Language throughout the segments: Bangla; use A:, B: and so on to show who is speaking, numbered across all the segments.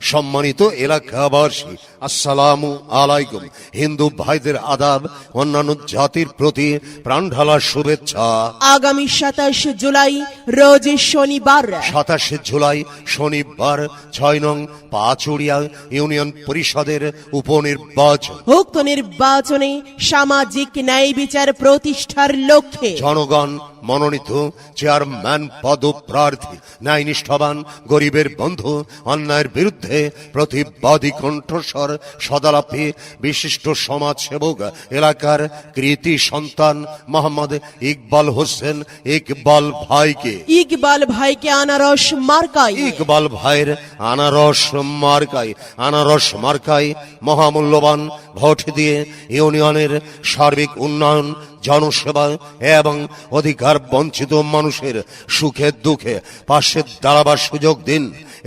A: সম্মানিত এলাকাবাসী আসসালামু আলাইকুম। হিন্দু ভাইদের আদাব অন্যান্য জাতির প্রতি প্রাণঢালা শুভেচ্ছা।
B: আগামী সাতাশ জুলাই রোজ শনিবার।
A: সাতাশে জুলাই শনিবার ছয় নং পাচুড়িয়া ইউনিয়ন পরিষদের উপনির্বাচন।
B: উক্ত নির্বাচনে সামাজিক ন্যায় বিচার প্রতিষ্ঠার লক্ষ্যে
A: জনগণ মনোনীত চেয়ারম্যান পদপ্রার্থী ন্যায় নিষ্ঠাবান গরিবের বন্ধু অন্যায়ের বিরুদ্ধে প্রতিবাদী কণ্ঠস্বর সদালাপি বিশিষ্ট সমাজসেবক এলাকার কৃতি সন্তান মোহাম্মদ ইকবাল হোসেন ইকবাল ভাইকে।
B: ইকবাল ভাইকে আনারস মার্কাই।
A: ইকবাল ভাইয়ের আনারস মার্কাই। আনারস মার্কাই মহামূল্যবান ভোট দিয়ে ইউনিয়নের সার্বিক উন্নয়ন জনসেবা এবং অধিকার বঞ্চিত মানুষের সুখে দুঃখে পাশে দাঁড়াবার সুযোগ দিন।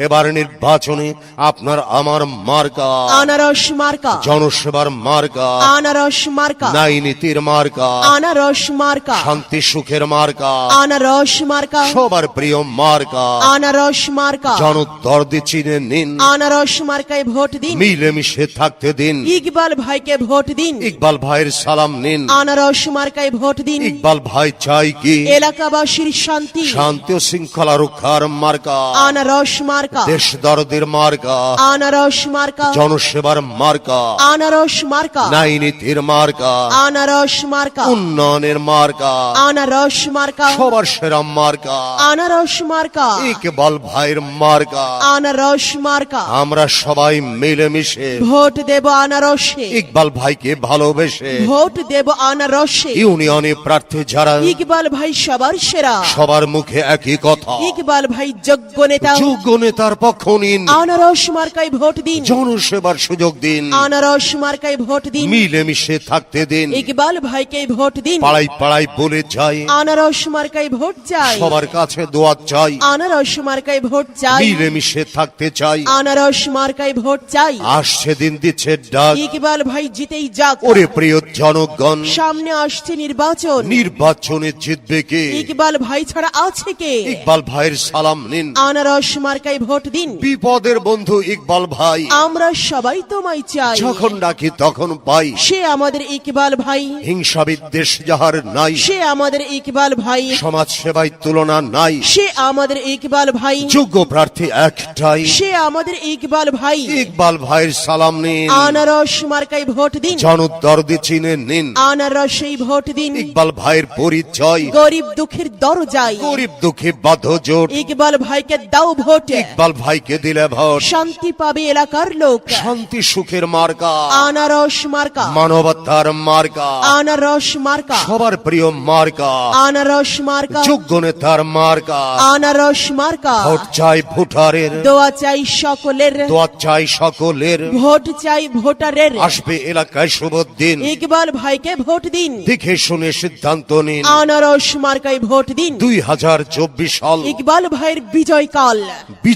A: এবার নির্বাচনে আপনার আমার মার্কা।
B: আনারস মার্কা।
A: জনসেবার মার্কা।
B: আনারস মার্কা।
A: নাই নীতির মার্কা।
B: আনারস মার্কা।
A: শান্তি সুখের মার্কা।
B: আনারস মার্কা।
A: সবার প্রিয় মার্কা।
B: আনারস মার্কা।
A: জনদর্দি চিনে নিন।
B: আনারস মার্কায় ভোট দিন।
A: মিলেমিশে থাকতে দিন।
B: ইকবাল ভাইকে ভোট দিন।
A: ইকবাল ভাইয়ের সালাম নিন।
B: আনারস মার্কায় ভোট দিন।
A: ইকবাল ভাই চাই কি?
B: এলাকাবাসীর শান্তি।
A: শান্তি ও শৃঙ্খলা রক্ষার মার্কা।
B: আনারস মার্কা।
A: দেশ দরদের মার্কা।
B: আনারস মার্কা।
A: জনসেবার মার্কা।
B: আনারস মার্কা।
A: নাই নীতির মার্কা।
B: আনারস মার্কা।
A: উন্নয়নের মার্কা।
B: আনারস মার্কা।
A: সবার সেরা মার্কা।
B: আনারস মার্কা।
A: ইকবাল ভাইয়ের মার্কা।
B: আনারস মার্কা।
A: আমরা সবাই মিলেমিশে।
B: ভোট দেব আনারসে।
A: ইকবাল ভাইকে ভালোবেসে।
B: ভোট দেব আনারসে।
A: ইউনিয়নে প্রার্থী যারা
B: ইকবাল ভাই সবার সেরা।
A: সবার মুখে একই কথা।
B: ইকবাল ভাই যোগ্য নেতা।
A: যোগ্য নেতার পক্ষ নিন।
B: আনারস মার্কায় ভোট দিন।
A: জনসেবার সুযোগ দিন।
B: আনারস মার্কায় ভোট দিন।
A: মিলেমিশে থাকতে দিন।
B: ইকবাল ভাইকে ভোট দিন।
A: পাড়াই পাড়াই বলে যাই।
B: আনারস মার্কায় ভোট চাই
A: সবার কাছে দোয়া চাই।
B: আনারস মার্কায় ভোট চাই
A: মিলেমিশে থাকতে চাই।
B: আনারস মার্কায় ভোট চাই
A: আসছে দিন দিচ্ছে ডাক।
B: ইকবাল ভাই জিতেই যাক।
A: ওরে প্রিয় জনগণ।
B: সামনে আসছে নির্বাচন।
A: নির্বাচনে জিতবে কে?
B: ইকবাল ভাই ছাড়া আছে কে?
A: ইকবাল ভাইয়ের সালাম নিন।
B: আনারস মার্কায় ভোট দিন।
A: বিপদের বন্ধু ইকবাল ভাই।
B: আমরা সবাই তোমায় চাই।
A: যখন ডাকি তখন পাই।
B: সে আমাদের ইকবাল ভাই।
A: হিংসা বিদ্বেষ যাহার নাই।
B: সে আমাদের ইকবাল ভাই।
A: সমাজ সেবায় তুলনা নাই।
B: সে আমাদের ইকবাল ভাই।
A: যোগ্য প্রার্থী একটাই।
B: সে আমাদের ইকবাল ভাই।
A: ইকবাল ভাইয়ের সালাম নিন।
B: আনারস মার্কায় ভোট দিন।
A: জনদর্দি চিনে নিন।
B: আনারসেই ভোট দিন।
A: ইকবাল ভাইয়ের পরিচয়।
B: গরিব দুঃখের দরজায়।
A: গরিব দুঃখী বাধ্য জোট।
B: ইকবাল ভাইকে দাও ভোট।
A: ইকবাল ভাইকে দিলে ভোট।
B: শান্তি পাবে এলাকার লোক।
A: শান্তি সুখের মার্কা।
B: আনারস মার্কা।
A: মানবতার মার্কা।
B: আনারস মার্কা।
A: সবার প্রিয় মার্কা।
B: আনারস মার্কা।
A: যোগ্য নেতার মার্কা।
B: আনারস মার্কা।
A: ভোট চাই ভোটারের।
B: দোয়া চাই সকলের।
A: দোয়া চাই সকলের।
B: ভোট চাই ভোটারের।
A: আসবে এলাকায় শুভ দিন।
B: ইকবাল ভাইকে ভোট দিন।
A: দেখে শুনে সিদ্ধান্ত নিন।
B: আনারস মার্কায় ভোট দিন।
A: দুই হাজার চব্বিশ সাল।
B: ইকবাল ভাইয়ের বিজয় কাল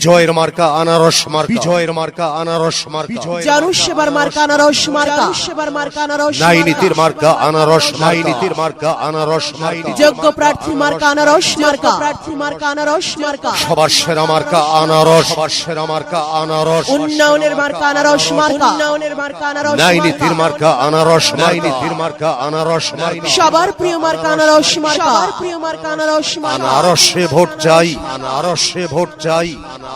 A: বিজয়ের মার্কা আনারস মার্কা বিজয়ের মার্কা আনারস মার্কা
B: জনসেবার মার্কা আনারস মার্কা সেবার মার্কা আনারস
A: নাই নীতির মার্কা আনারস নাই নীতির মার্কা আনারস মার্কা
B: যোগ্য প্রার্থী মার্কা আনারস মার্কা প্রার্থী মার্কা আনারস মার্কা
A: সবার সেরা মার্কা আনারস সবার সেরা মার্কা আনারস
B: উন্নয়নের মার্কা আনারস মার্কা উন্নয়নের মার্কা আনারস
A: নাই নীতির মার্কা আনারস নাই নীতির মার্কা আনারস মার্কা
B: সবার প্রিয় মার্কা আনারস মার্কা সবার প্রিয় মার্কা আনারস মার্কা
A: আনারসে ভোট চাই আনারসে ভোট চাই আনারসে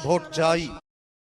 A: ভোট চাই।